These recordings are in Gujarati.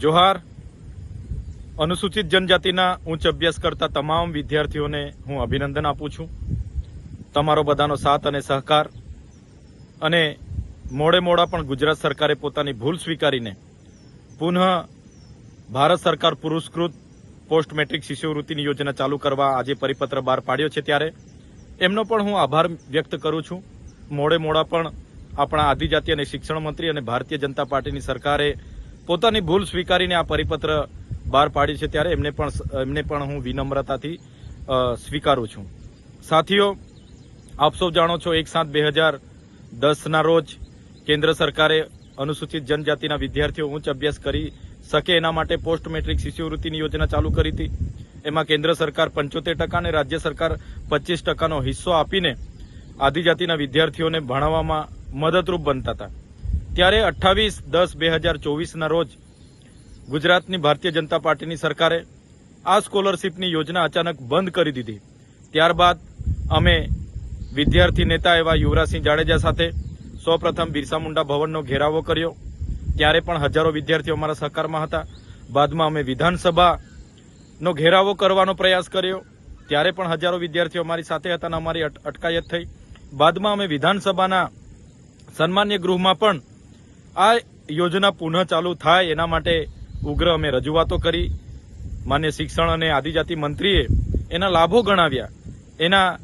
જોહાર, અનુસૂચિત જનજાતિના ઉચ્ચ અભ્યાસ કરતા તમામ વિદ્યાર્થીઓને હું અભિનંદન આપું છું. તમારો બધાનો સાથ અને સહકાર અને મોડે મોડા પણ ગુજરાત સરકારે પોતાની ભૂલ સ્વીકારીને પુનઃ ભારત સરકાર પુરસ્કૃત પોસ્ટ મેટ્રિક શિષ્યવૃત્તિની યોજના ચાલુ કરવા આજે પરિપત્ર બહાર પાડ્યો છે ત્યારે એમનો પણ હું આભાર વ્યક્ત કરું છું. મોડે મોડા પણ આપણા આદિજાતિ અને શિક્ષણ મંત્રી અને ભારતીય જનતા પાર્ટીની સરકારે પોતાની ભૂલ સ્વીકારીને આ પરિપત્ર બહાર પાડ્યું છે ત્યારે એમને પણ એમને પણ હું વિનમ્રતાથી સ્વીકારું છું. સાથીઓ, આપ સૌ જાણો છો એક સાત બે હજાર દસના રોજ કેન્દ્ર સરકારે અનુસૂચિત જનજાતિના વિદ્યાર્થીઓ ઉચ્ચ અભ્યાસ કરી શકે એના માટે પોસ્ટ મેટ્રિક શિષ્યવૃત્તિની યોજના ચાલુ કરી હતી. એમાં કેન્દ્ર સરકાર પંચોતેર ટકા અને રાજ્ય સરકાર પચીસ ટકાનો હિસ્સો આપીને આદિજાતિના વિદ્યાર્થીઓને ભણાવવામાં મદદરૂપ બનતા હતા. ત્યારે અઠ્ઠાવીસ દસ બે હજાર ચોવીસના રોજ ગુજરાતની ભારતીય જનતા પાર્ટીની સરકારે આ સ્કોલરશીપની યોજના અચાનક બંધ કરી દીધી. ત્યારબાદ અમે વિદ્યાર્થી નેતા એવા યુવરાજસિંહ જાડેજા સાથે સૌપ્રથમ બિરસા મુંડા ભવનનો ઘેરાવો કર્યો. ત્યારે પણ હજારો વિદ્યાર્થીઓ અમારા સહકારમાં હતા. બાદમાં અમે વિધાનસભાનો ઘેરાવો કરવાનો પ્રયાસ કર્યો. ત્યારે પણ હજારો વિદ્યાર્થીઓ અમારી સાથે હતા અને અમારી અટકાયત થઈ. બાદમાં અમે વિધાનસભાના સન્માન્ય ગૃહમાં પણ આ યોજના પુનઃ ચાલુ થાય એના માટે ઉગ્ર અમે રજૂઆતો કરી. માન્ય શિક્ષણ અને આદિજાતિ મંત્રીએ એના લાભો ગણાવ્યા. એના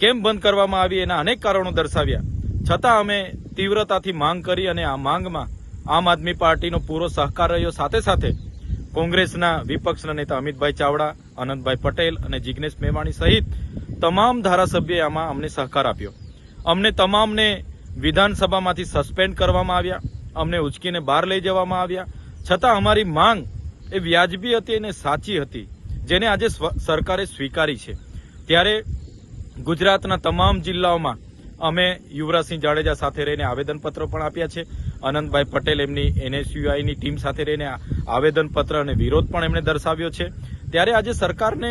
કેમ બંધ કરવામાં આવી એના અનેક કારણો દર્શાવ્યા. છતાં અમે તીવ્રતાથી માંગ કરી અને આ માંગમાં આમ આદમી પાર્ટીનો પૂરો સહકાર રહ્યો. સાથે સાથે કોંગ્રેસના વિપક્ષના નેતા અમિતભાઈ ચાવડા અનંતભાઈ પટેલ અને જિગ્નેશ મેવાણી સહિત તમામ ધારાસભ્યએ આમાં અમને સહકાર આપ્યો. અમને તમામને વિધાનસભામાંથી સસ્પેન્ડ કરવામાં આવ્યા. અમને ઉચકીને બહાર લઈ જવામાં આવ્યા. છતાં અમારી માંગ એ વ્યાજબી હતી અને સાચી હતી, જેને આજે સરકારે સ્વીકારી છે. ત્યારે ગુજરાતના તમામ જિલ્લાઓમાં અમે યુવરાજસિંહ જાડેજા સાથે રહીને આવેદનપત્રો પણ આપ્યા છે. આનંદભાઈ પટેલ એમની એનએસયુઆઈની ટીમ સાથે રહીને આવેદનપત્ર અને વિરોધ પણ એમણે દર્શાવ્યો છે. ત્યારે આજે સરકારને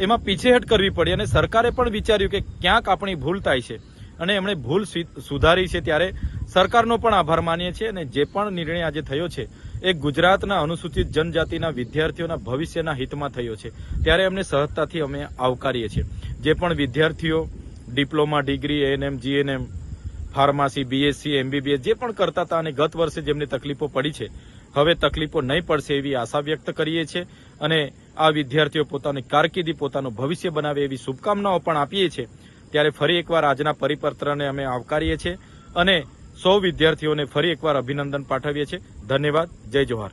એમાં પીછેહટ કરવી પડી અને સરકારે પણ વિચાર્યું કે ક્યાંક આપણી ભૂલ થાય છે. અને એમણે ભૂલ સુધારી છે ત્યારે સરકારનો પણ આભાર માનીએ છીએ અને જે પણ નિર્ણય આજે થયો છે, એ ગુજરાતના અનુસૂચિત જનજાતિના વિદ્યાર્થીઓના ભવિષ્યના હિતમાં થયો છે. ત્યારે એમને સહજતાથી અમે આવકારીએ છીએ. જે પણ વિદ્યાર્થીઓ diploma, degree ANM GNM pharmacy BSc MBBS જે પણ કરતા હતા અને ગત વર્ષે જેમને તકલીફો પડી છે, હવે તકલીફો નહીં પડશે એવી આશા વ્યક્ત કરીએ છીએ અને આ વિદ્યાર્થીઓ પોતાની કારકિર્દી, પોતાનું ભવિષ્ય બનાવે એવી શુભકામનાઓ પણ આપીએ છીએ. ત્યારે ફરી એકવાર આજના પરિપત્રને અમે આવકારીએ છીએ અને સૌ વિદ્યાર્થીઓને ફરી એકવાર અભિનંદન પાઠવીએ છીએ. ધન્યવાદ. જય જોહાર